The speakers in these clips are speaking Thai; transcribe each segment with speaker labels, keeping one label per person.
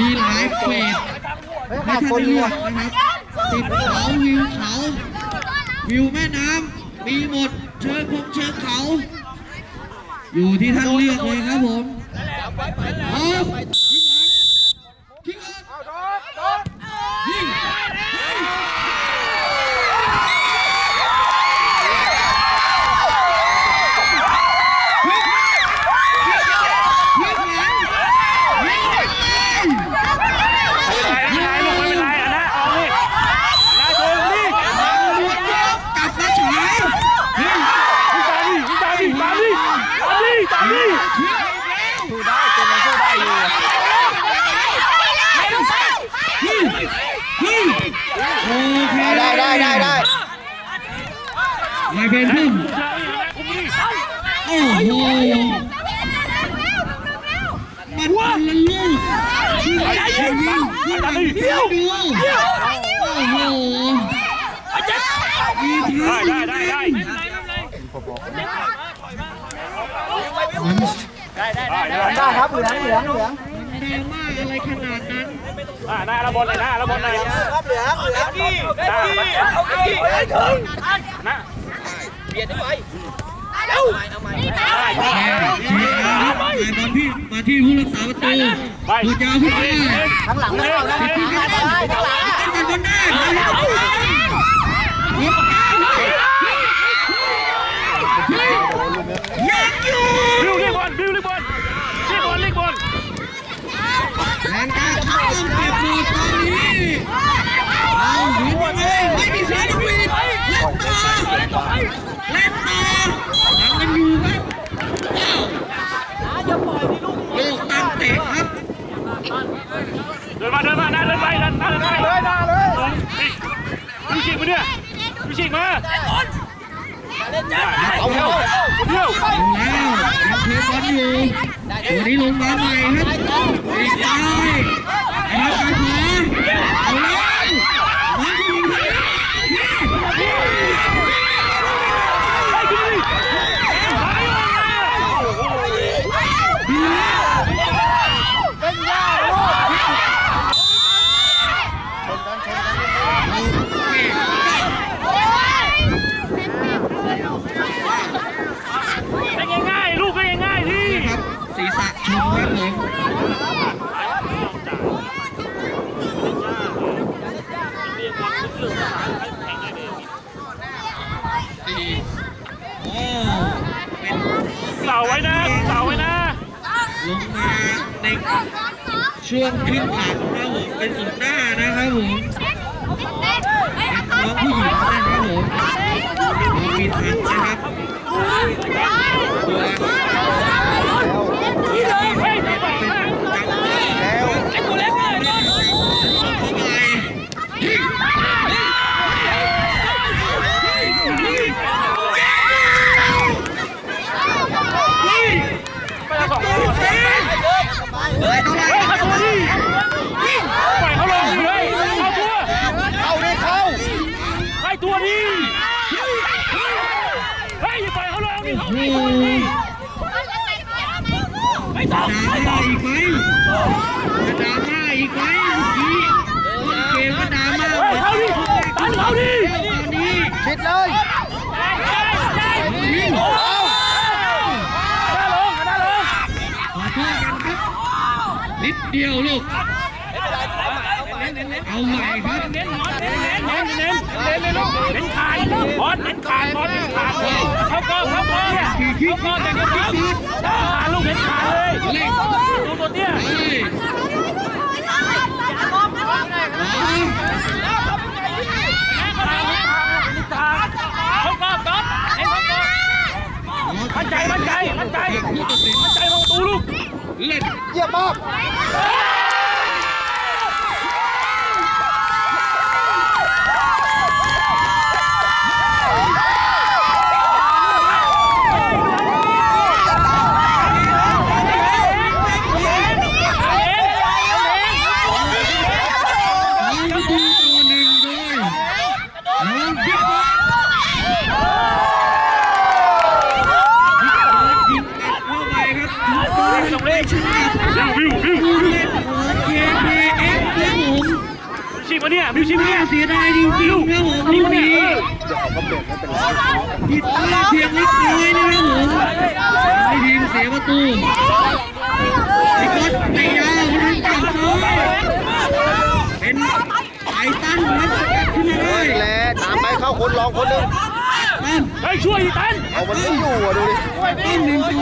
Speaker 1: มีหลายเฟส
Speaker 2: เฮ้ย
Speaker 1: ให้ท่านได้เลือกนะครับติดเขาวิวเขา วิวแม่น้ำมีหมดเชิงคงเชิงเขา อยู่ที่ท่านเลือกเลยครับผมพร้อายิงหลังยิงออกยิงยิงหลังยิงหลังเลย
Speaker 3: ไม่เป็นไรลูกไม่เป็นไรอะนะเอาดินะโชว์ดิ
Speaker 1: กลับมาฉายเฮ้ย
Speaker 3: ตามดิตามดิตามดิตามดิตามดิ
Speaker 2: สู้ได้เกมมันสู้ได้อยู่
Speaker 1: เฮ้ยเฮ้ยโอเค
Speaker 2: ได้ได้ได้ได้
Speaker 1: ลายเป็นพึ่ง
Speaker 3: เจออีกนะคุมดิ
Speaker 1: โอ้โหมันคนละลูกที่ไหนยิง ที่ไหนเที่ยวดูโอ้โหมีท้า
Speaker 3: ได้
Speaker 1: ยิ
Speaker 3: ได้
Speaker 1: ง
Speaker 3: ได้
Speaker 1: เล่น
Speaker 3: ได้ได้
Speaker 2: ได้ครับเหลืองเหลืองเหลือง
Speaker 1: แดงมากอะไรขนาดนั้น
Speaker 3: อ่าหน้าระบนเลยหน้าระบนเลย
Speaker 2: ครับเหลืองเหลือง
Speaker 3: หน้าเอาดินะ
Speaker 1: แชร์แชร์ครับ ไปบอลที่มาที่ผู้รักษาประตูดูดยาวขึ้นไป
Speaker 2: ข้างหลังไม่เอานะข้างหลังได้ข้างหลัง
Speaker 1: เต้นกันบนได้ยิงยังอยู่
Speaker 3: บิวเรียกบอลบิวเรียกบอลเรียกบอลเรียกบอล
Speaker 1: แรงการทับต้องเก็บหมดตอนนี้เอาหนีไปเลยไม่มีเสียลูกวีดเล่นต่อเล่นต่อยังกันอยู่ครับลูกตั้งเตะครับ
Speaker 3: เดินมาเดินมาหน้าเดินไปหน้าเดินไปเลยหน้าเลยพี่ชิงมาเนี่ยพี่ชิงมา เอาเที่ยวเที่ยว
Speaker 1: เอาแล้วยังเทบอลอยู่ตัวนี้ลงมาใหม่ครับอีกซ้ไอ้นักการขวาเอาแล้วมันก็ยิงครับดีแล้ว
Speaker 3: ง่ายๆลูกก็ง่ายๆที่
Speaker 1: ครับศีรษะชมครับผมสี่โอ้เป็น
Speaker 3: เสาไว้นะ เสาไว้นะ
Speaker 1: ลงมาในช่วงครึ่งหลังนครับผมเป็นสุดหน้านะครับผมน้องผู้หญิงนะครับผมมีทางนะครับตัวะ
Speaker 2: แล้ว
Speaker 1: ไอ้ตัวเล็กเลยส่งเข้าไปเฮ้ย
Speaker 3: ไปละสอง
Speaker 1: ตัวเซ็นเฮ้ยเท่าไหร่
Speaker 3: เฮ้ยเข้าตัวดิ ปล่อยเขาลงเลยเข้าตัว
Speaker 2: เข้าได้เข้า
Speaker 3: ให้ตัวดิเฮ้ยปล่อยเขาลงดิเขา
Speaker 1: โอ้
Speaker 3: ไม่ตัวดิไม่ต้อง
Speaker 1: ดรา
Speaker 3: ไม่ต้
Speaker 1: ม่า
Speaker 3: อง
Speaker 1: อีกไหมจะดราม่าอีกไหมเมื่อกี้เกมก็ดราม่า
Speaker 3: เฮ้ยเขาดิตันเขาดิ
Speaker 1: ตอนนี้
Speaker 2: ชิดเลย
Speaker 1: ยิง
Speaker 3: หน้าลงหน้าลง
Speaker 1: ขอโทษ นิดเดียวลูก เอาใหม่ครับ
Speaker 3: เน้นเน้นเน้นเน้นเน้นเน้นเลยลูกเน้นขาดบอลเน้นขาดบอลเน้นขาดเขาก็เขาก็เนี่ย
Speaker 1: ขี่ขี้
Speaker 3: เขาก็
Speaker 1: ด
Speaker 3: แต่ก็
Speaker 1: ขาด
Speaker 3: ขาลูกเน้นขาดเลย
Speaker 1: เล่น
Speaker 3: ดูตัวเตี้ย
Speaker 1: เฮ้ยอ๋อ
Speaker 3: เขาก็ต๊อปเน้นเขาก็มั่นใจมั่นใจมั่นใจ
Speaker 1: ผู้ตัดสิน
Speaker 3: มั่นใจของตูลูก
Speaker 1: เล่น
Speaker 2: เยี่ยมมาก
Speaker 1: น้องประตูตัวหนึ่งโดยน้องบิ๊กบอสบิ๊กบอ สยิงอัดเข้าไปครับถูกต้องไม่ชนะ
Speaker 3: วิววิว
Speaker 1: ผู้เล่นของที KKF ครับผม
Speaker 3: ชิงมาเนี่ยบิวชิงมา
Speaker 1: น่า
Speaker 3: เนี่ย
Speaker 1: เสียดายจริงๆครับผมลูกนี้
Speaker 2: เดี๋ยวเขาก็เบรกไม่เป็นไร
Speaker 1: ผิดพลาดเพียงเล็กน้อยนะครับผมให้ทีมเสียประตูไอ้ก๊อตไอ้ยาวทางจับซ้ายเป็นไอ้ตั้นครับสกัดขึ้นมาได้
Speaker 2: แหละตามไปเข้าคนรองคนหนึง
Speaker 1: ตั้น
Speaker 3: เฮ้ยช่วยดิตัน
Speaker 2: เอามันไม่อยู่อะดูดิ
Speaker 1: ตั้นหนึ่งสอง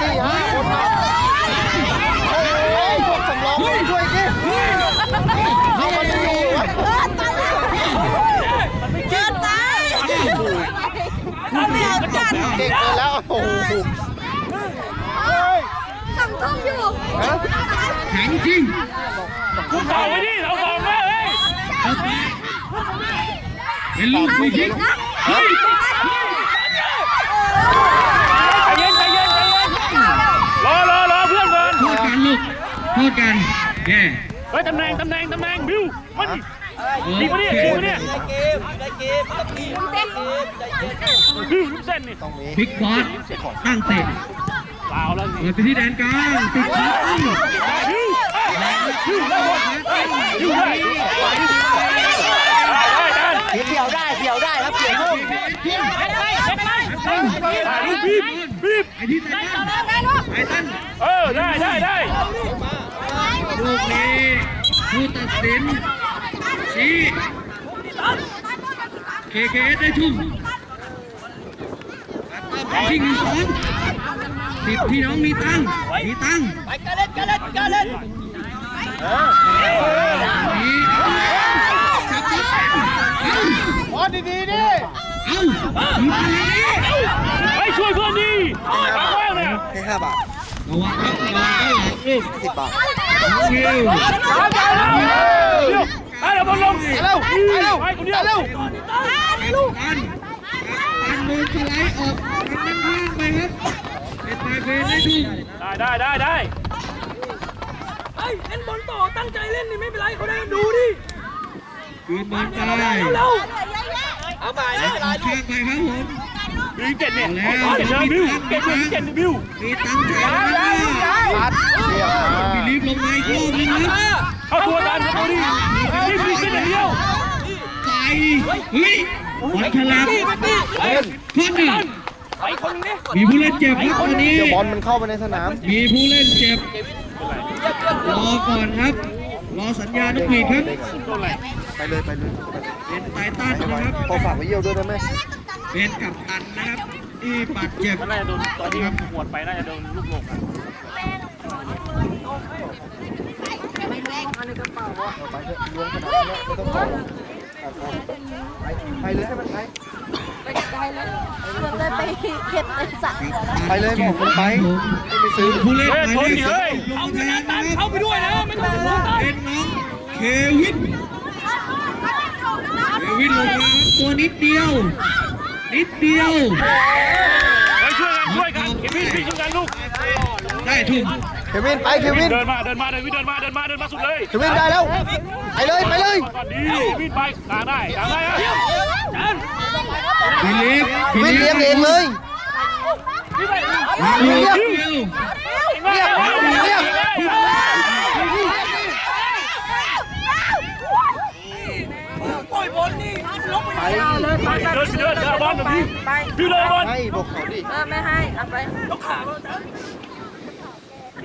Speaker 2: สี่ห้าคนนะโอ้ยพวกสำรองไม่ช่วยดิเข้ามาดูวะ
Speaker 4: เกินตายเราไม่เอากัน
Speaker 2: เด็กเลย แล้วโอ้โห
Speaker 4: สั่งท่อมอยู่
Speaker 1: แข็งจริง
Speaker 3: คุกเข่าไว้ดิเราสองมาเฮ้ย
Speaker 1: เป็นลูกฟรีคิกเฮ้ย
Speaker 3: ใจเย็นใจเย็นใจเย็นรอรอรอเพื่อนก่อน
Speaker 1: โทษกันลูกโทษกันแย่
Speaker 3: เฮ้ยตำแหน่งตำแหน่งตำแหน่งบิวมัน
Speaker 1: โอ
Speaker 3: ยิงมา
Speaker 1: เค
Speaker 3: เนี่ยยิงมาเนี่ยบิวลูกเส้นนี่
Speaker 2: ต้องมี
Speaker 1: พลิกบอลตั้งเตะ
Speaker 3: เปล่าแล้ว
Speaker 1: เปิดไปที่แดนกลางติดขาตั้ง
Speaker 3: บิวบิวได้บิวได้ได้ได้
Speaker 2: เกี่ยวได้เกี่ยวได้ครับเกี่ยวลูก
Speaker 3: ได้ลูกบีบบีบ
Speaker 1: ไอ้ที่ไททันไททัน
Speaker 3: เออได้ได้ได้
Speaker 1: ลูกนี้ผู้ตัดสิน ชี้เคเคเอสได้ชุ่มไปชิงหนึ่งสองสิบพี่น้องมีตังค์มีตังค์ไปกันเล่นกันเล่นกันเล่นนี่เอาแล้วจับตัวเอา
Speaker 2: บอลดีๆดิ
Speaker 1: เอามีพลังนี้
Speaker 3: ไปช่วยเพื่อนดิทางว่างเนี่ย
Speaker 2: แค่ห้าบาท
Speaker 1: ระวังครับระวังด้านหลังลูก
Speaker 2: สิบบาท
Speaker 1: น้องวิว
Speaker 3: เดี๋ยว ไอ้เราบอลลง
Speaker 2: เร็วเร็ว
Speaker 3: ไปคนเดียว
Speaker 2: เร็ว
Speaker 1: ตันตันโดนสไลด์ออกทางด้านข้างไปครับเป็นนายเพลได้ทุ่ม
Speaker 3: ได้ได้ได้ได้
Speaker 5: เฮ้ยเล่นบอลต่อตั้งใจเล่นนี่ไม่เป็นไรเขาได้ดูดิ
Speaker 1: คืนบอลไป
Speaker 5: เร็ว
Speaker 1: เอาไปข้างไปครับผม
Speaker 3: บิวเจ็ดเนี่ยเจ็ดเลยบิวเจ็ดเลยเจ็ดบิว
Speaker 1: มีตังค์จ่ายแล้วนะ
Speaker 2: พัดเกี่ยว
Speaker 1: บิลีฟลงมาอีกรอบนึงครับ
Speaker 3: เข้าตัวกันเข้าตัวดินี่บิวเจ็ดอย่างเดียว
Speaker 1: ใส่เฮ้ยบอลฉลาม
Speaker 2: เล่น
Speaker 1: คนหนึ่ง
Speaker 5: ไปคนนึงดิ
Speaker 1: มีผู้เล่นเจ็บครับตอนนี้
Speaker 2: เดี๋ยวบอลมันเข้าไปในสนาม
Speaker 1: มีผู้เล่นเจ็บ รอก่อนครับ รอสัญญาณนกหวีดครับ
Speaker 3: โดนอะไร
Speaker 2: ไปเลยไปเลย
Speaker 1: เป็นไททันนะครับ
Speaker 2: พอฝากไว้เยี่ยวด้วยได้ไหม
Speaker 1: เป็นกัปตันนะครับที่บาดเจ็บ
Speaker 3: มันน่าจะโดนตอนที่หวดไปน่าจะโดนลูกหลง อะ
Speaker 2: เอาไปเถอะล้วงขนาดนี้ไม่ต้องขอกไปไปเลยให้มันไป
Speaker 4: เราเลยไปเห็ดในสระ
Speaker 2: ไปเลยบอกมันไปไม่ไปซื้อ
Speaker 1: ผู้เล่นห
Speaker 3: เฮ้ย
Speaker 1: มายเลขสอ
Speaker 3: เฮ้ย
Speaker 1: งลงมาแทน
Speaker 5: ตันเข้าไปด้วยนะไม่ต้องห่วง
Speaker 1: เป็นน้องเควินเควินลงมาตัวนิดเดียว นิดเดียว
Speaker 3: ไปช่วยกันช่วยกันเควินพี่ช่วยกันลูก
Speaker 1: ได้ ทุ่ม
Speaker 2: เควินไปเควิน
Speaker 3: เดินมาเดินมาเดินเดินมาเดินมาเดินมาสุดเลย
Speaker 2: เควินได้แล้วไปเลยไปเลย
Speaker 3: ก่อนดีเควินไปกลางได้กลางได้อะ
Speaker 1: ฟิลิป
Speaker 2: เควินเลี้ยงเองเลย
Speaker 1: ลูกเดียว
Speaker 2: เรียกเรียก
Speaker 5: ปล่อยบอลนี่ลงไป
Speaker 2: ไป
Speaker 3: เดินไปเดินเดินบอลแบบนี้พี่เลยบอล
Speaker 2: ให้บอกเขาดิ
Speaker 4: เออไม่ให้เอาไป
Speaker 5: ยกขา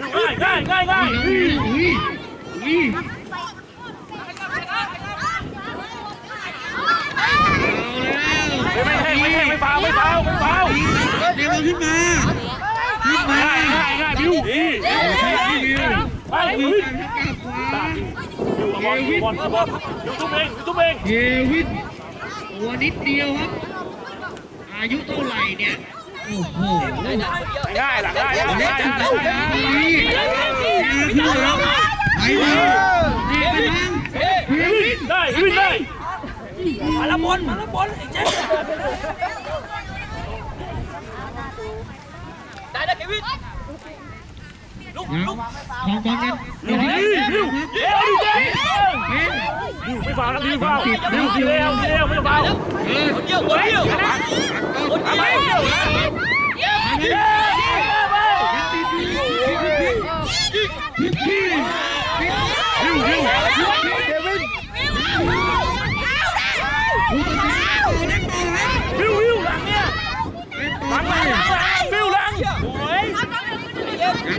Speaker 3: ง่ายง่ายง่ายง่าย
Speaker 1: อุ้ยอุ้ยอุ้ยเอาแล้ว
Speaker 3: ไม่แห้งไม่แห้งไม่ฟาวไม่ฟาวไม่ฟาว
Speaker 1: เดี๋ยวขึ้นมาขึ้นมา
Speaker 3: ง่ายง่ายง่ายบิวดี
Speaker 1: พี่วิว
Speaker 3: ไป
Speaker 1: วิ
Speaker 3: บิ
Speaker 1: ว
Speaker 3: ว
Speaker 1: กันให้กลับขวา
Speaker 3: บอลบอลบอลยูทูบเองยูทูบเอง
Speaker 1: เควินตัวนิดเดียวครับอายุเท่าไหร่เนี่ย โอ้โห
Speaker 3: ง่ายหลังง่ายหลัง
Speaker 1: เล็
Speaker 3: ง่ากย
Speaker 1: จังเลยนี่ขึ้นแล้วไปเลยนี่ได้ได้ได้ได้
Speaker 3: ได้ได้ได้
Speaker 5: มาละบอลมาละบอลไอ้เจ๊ได้ได้เควิน
Speaker 1: ของบอลกันอยู่ที่
Speaker 3: บิ
Speaker 1: นี่
Speaker 3: วบิวเดี๋ยวดิเจ๊
Speaker 1: เป็น
Speaker 3: บิวไม่ฟาวนะบิวฟาวบิวดีแล้วดีแล้วไม่ฟาว
Speaker 1: เออ
Speaker 5: เยี่ยวคนเยี่ยว
Speaker 3: ทำไมเดี๋ยวนะ
Speaker 1: ยังติด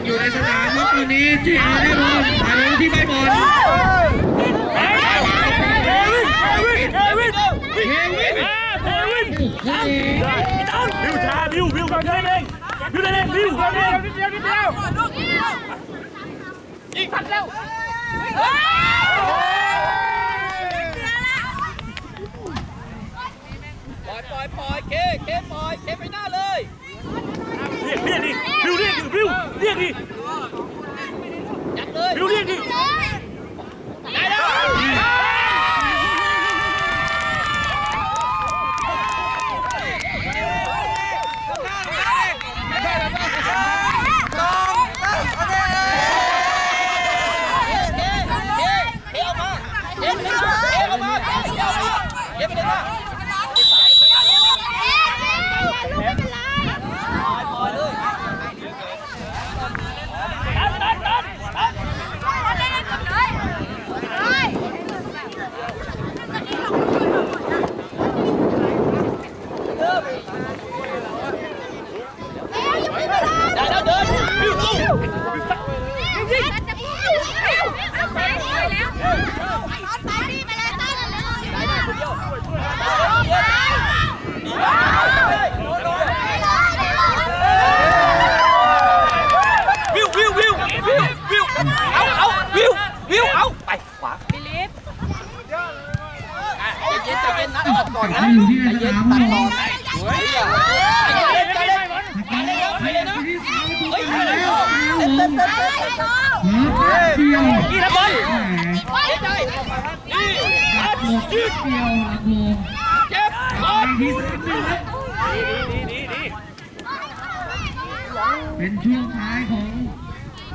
Speaker 1: อยู่ที่ที่อนนี้เจอาได้บอลไปเลยที่ใบบอล
Speaker 3: เอวินเอวินเอวิน
Speaker 1: เฮวิน
Speaker 3: เอวิน
Speaker 1: โอ้โห
Speaker 3: บิวชาบิวบิวก่อนเดินเองบิวเดินเองบิวเดินเองนิดเดียวนิดเดียว
Speaker 4: ปล่อยปล่อยปล่อยเคเคปล่อยเคไปหน้าเลย
Speaker 3: ยกเรียกดิบิวเรียกดิบิวเรียกดิ
Speaker 4: จัดเลย
Speaker 3: บิวเรียกดิ
Speaker 4: ได้แล้ว ได้แล้วเดินวิววิว วิววิววิววิววิวเอาเอาวิววิวเอาไปขวาบิลิฟใจเย็นใจเย็นนะตัด ก่อนนะ
Speaker 1: อยู่ที่
Speaker 4: ใจ
Speaker 1: ส
Speaker 4: เย็น
Speaker 1: นาม
Speaker 4: ตั
Speaker 1: ค
Speaker 4: ด
Speaker 1: รับผ
Speaker 4: ก่อ
Speaker 1: ม
Speaker 4: นใจเย็นใจเย็นไปเลยไปเลยนะ
Speaker 1: ที่สามประตูไปแล้วครับผมเหลือแป๊บเดียว
Speaker 3: นี่นะบอล
Speaker 1: แหม
Speaker 4: ใจนี่
Speaker 1: หักหลบแป๊บเดียวหักหลบ
Speaker 4: เจ็บ
Speaker 1: ไปที่สามนะครับ
Speaker 3: ดีดีดี
Speaker 1: เป็นช่วงท้ายของ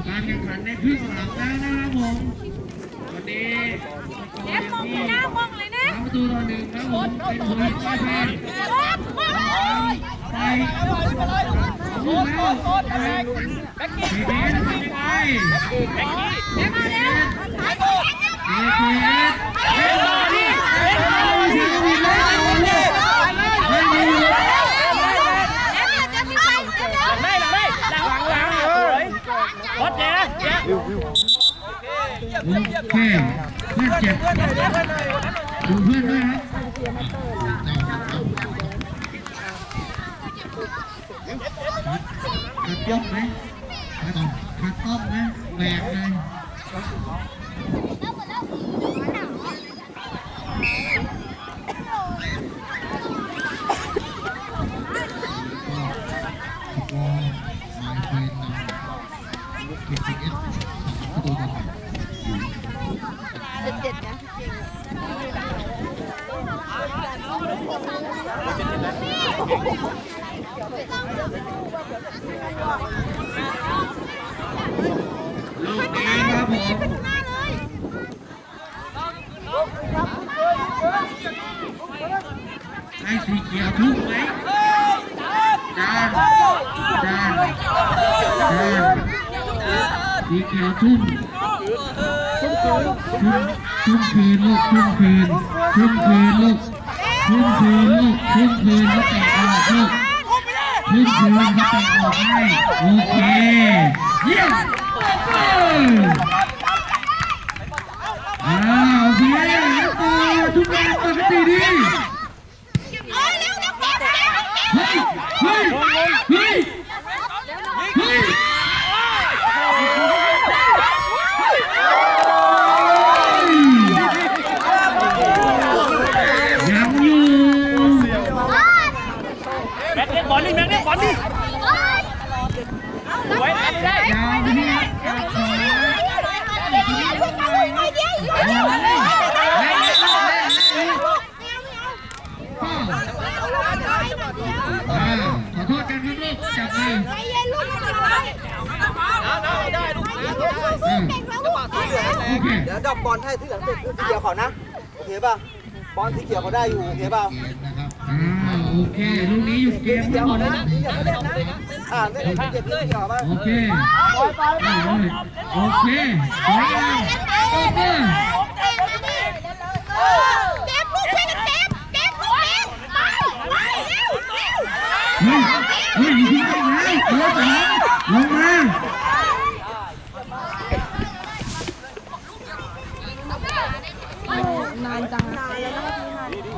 Speaker 1: การแข่งขันในครึ่งหลังแล้วนะครับผมวันนี้ สกอร์อยู่ที่สามป ระตูต่อหนึ่งครับผมเป็นผลการแข่งไปลูกแล้วทีนี้ทำยังไง
Speaker 3: แบ็คกี้
Speaker 1: เอเคเอเอมาดิเอมาดิมีเล่นเอาเลยไม่มีเลย
Speaker 3: ได้หลังได้หลังหลังหลังสวยบอสแย่แย่
Speaker 1: โอเคเพื่อนเจ็บดูเพื่อนด้วยครับขัดต้อมไหมขัดขัดต้อมนะแบกเลย ลูกนี้ครับผมให้สีเขียวทุกไหมจานจานจานสีเขียวทุ่มทุ่มคืนลูกทุ่มคืนทุ่มคืนลูกทุ่มคืนลูกทุ่มคืนเขาเตะออกลูกทุ่มคืนเขาเตะออกให้ โอเค เยี่ยมเอออ้าวโอเคแล้วตัวทุกอย่างปกติดี เฮ้ย เฮ้ย เฮ้ย เฮ้ย เฮ้ย ยังอยู่
Speaker 3: แบ็คเล่นบอลนี่แบ็คเล่นบอลนี่สวยได้ได้
Speaker 1: ยาวไปที่ยาวขวาพ่ออ่าขอโทษกันครับลูกจับมือ
Speaker 4: ได้ลูก
Speaker 1: อืม
Speaker 2: ที่เหลื อ
Speaker 1: โอเค
Speaker 2: เดี๋ยวดับบอลให้ที่เหลือเป็นสีเขียวเขานะโอเคป่ะบอลสีเขียวเขาได้อยู่โอเคป่ะ
Speaker 1: อ่าโอเคลูกนี้อยู่เกม
Speaker 2: สี
Speaker 1: ค
Speaker 2: เขี
Speaker 1: รั
Speaker 2: ยว
Speaker 1: บผ
Speaker 2: เขา
Speaker 1: ม
Speaker 2: นะสีเขียวเขาเล่นนะอ่าเล่นสีเขียวสีเขียวป่ะ
Speaker 1: โอเคได้เลยโอเคสวยงามตบมือ
Speaker 6: เก็บลูกช่วยกันเก็บเก็บลูกเก็บไปไปเร็วเร็ว
Speaker 1: เฮ้ยเฮ้ยอยู่ที่ไหนแล้วเบอ